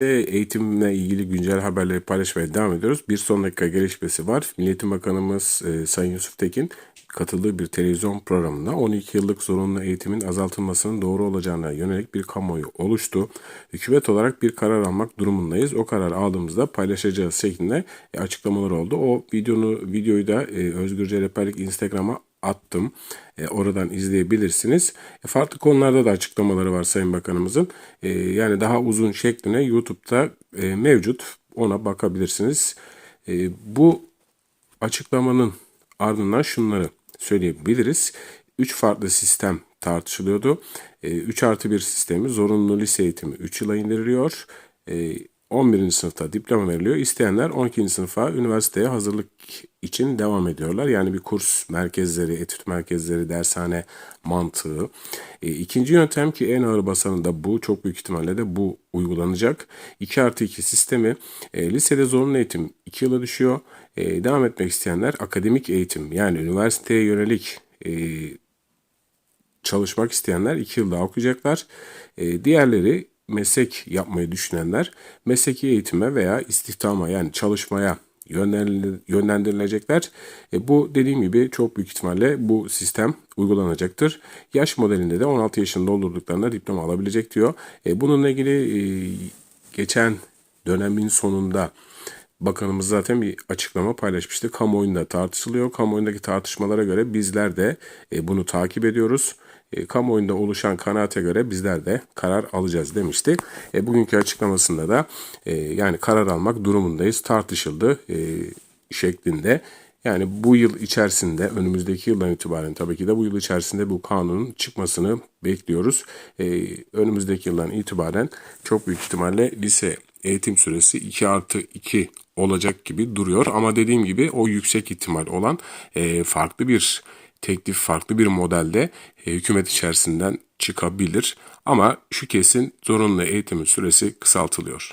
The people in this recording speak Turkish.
Eğitimle ilgili güncel haberleri paylaşmaya devam ediyoruz. Bir son dakika gelişmesi var. Milliyetin Bakanımız e, Sayın Yusuf Tekin katıldığı bir televizyon programında 12 yıllık zorunlu eğitimin azaltılmasının doğru olacağına yönelik bir kamuoyu oluştu. Hükümet olarak bir karar almak durumundayız. O karar aldığımızda paylaşacağız şeklinde e, açıklamalar oldu. O videonu videoyu da e, Özgürce Instagram'a attım. E, oradan izleyebilirsiniz. E, farklı konularda da açıklamaları var Sayın Bakanımızın. E, yani daha uzun şekline YouTube'da e, mevcut. Ona bakabilirsiniz. E, bu açıklamanın ardından şunları söyleyebiliriz. Üç farklı sistem tartışılıyordu. E, 3 artı 1 sistemi zorunlu lise eğitimi 3 yıla indiriliyor. E, 11. sınıfta diploma veriliyor. İsteyenler 12. sınıfa üniversiteye hazırlık için devam ediyorlar. Yani bir kurs merkezleri, etüt merkezleri, dershane mantığı. E, ikinci yöntem ki en ağır basanı da bu. Çok büyük ihtimalle de bu uygulanacak. 2 artı 2 sistemi e, lisede zorunlu eğitim 2 yıla düşüyor. E, devam etmek isteyenler akademik eğitim yani üniversiteye yönelik e, çalışmak isteyenler 2 yıl daha okuyacaklar. E, diğerleri meslek yapmayı düşünenler mesleki eğitime veya istihdama yani çalışmaya yönlendirilecekler. E, bu dediğim gibi çok büyük ihtimalle bu sistem uygulanacaktır. Yaş modelinde de 16 yaşını doldurduklarında diploma alabilecek diyor. E, bununla ilgili e, geçen dönemin sonunda Bakanımız zaten bir açıklama paylaşmıştı. Kamuoyunda tartışılıyor. Kamuoyundaki tartışmalara göre bizler de e, bunu takip ediyoruz e, kamuoyunda oluşan kanaate göre bizler de karar alacağız demişti. E, bugünkü açıklamasında da e, yani karar almak durumundayız tartışıldı e, şeklinde. Yani bu yıl içerisinde önümüzdeki yıldan itibaren tabii ki de bu yıl içerisinde bu kanunun çıkmasını bekliyoruz. Ee, önümüzdeki yıldan itibaren çok büyük ihtimalle lise eğitim süresi 2 artı 2 olacak gibi duruyor. Ama dediğim gibi o yüksek ihtimal olan e, farklı bir teklif farklı bir modelde e, hükümet içerisinden çıkabilir. Ama şu kesin zorunlu eğitimin süresi kısaltılıyor.